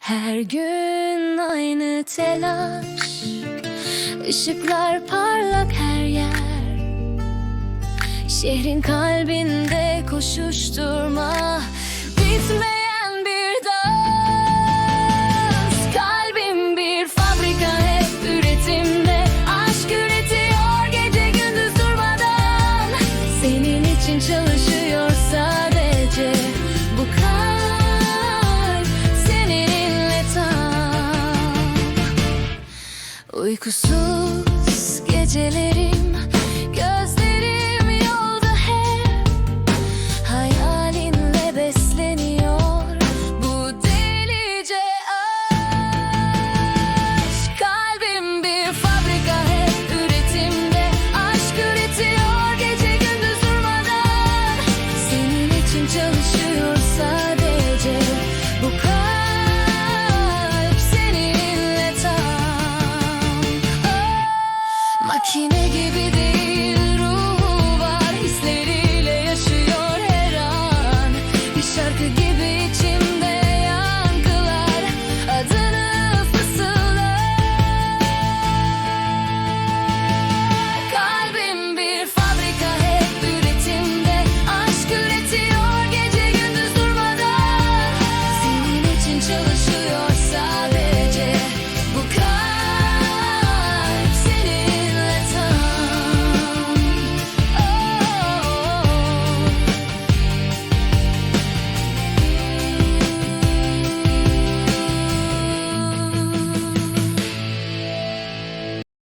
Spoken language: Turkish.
Her gün aynı telaş. Işıklar parlak her yer. Şehrin kalbinde koşuşturma. Bitmeyen bir Uykusuz gecelerim Gözlerim yolda hep. Hayalinle besleniyor Bu delice aşk. Kalbim bir fabrika hep üretimde. Aşk üretiyor gece gündüz durmadan. Senin için çalışıyor Makine gibi değil ruhu var. Hisleriyle yaşıyor her an. Bir şarkı gibi içimde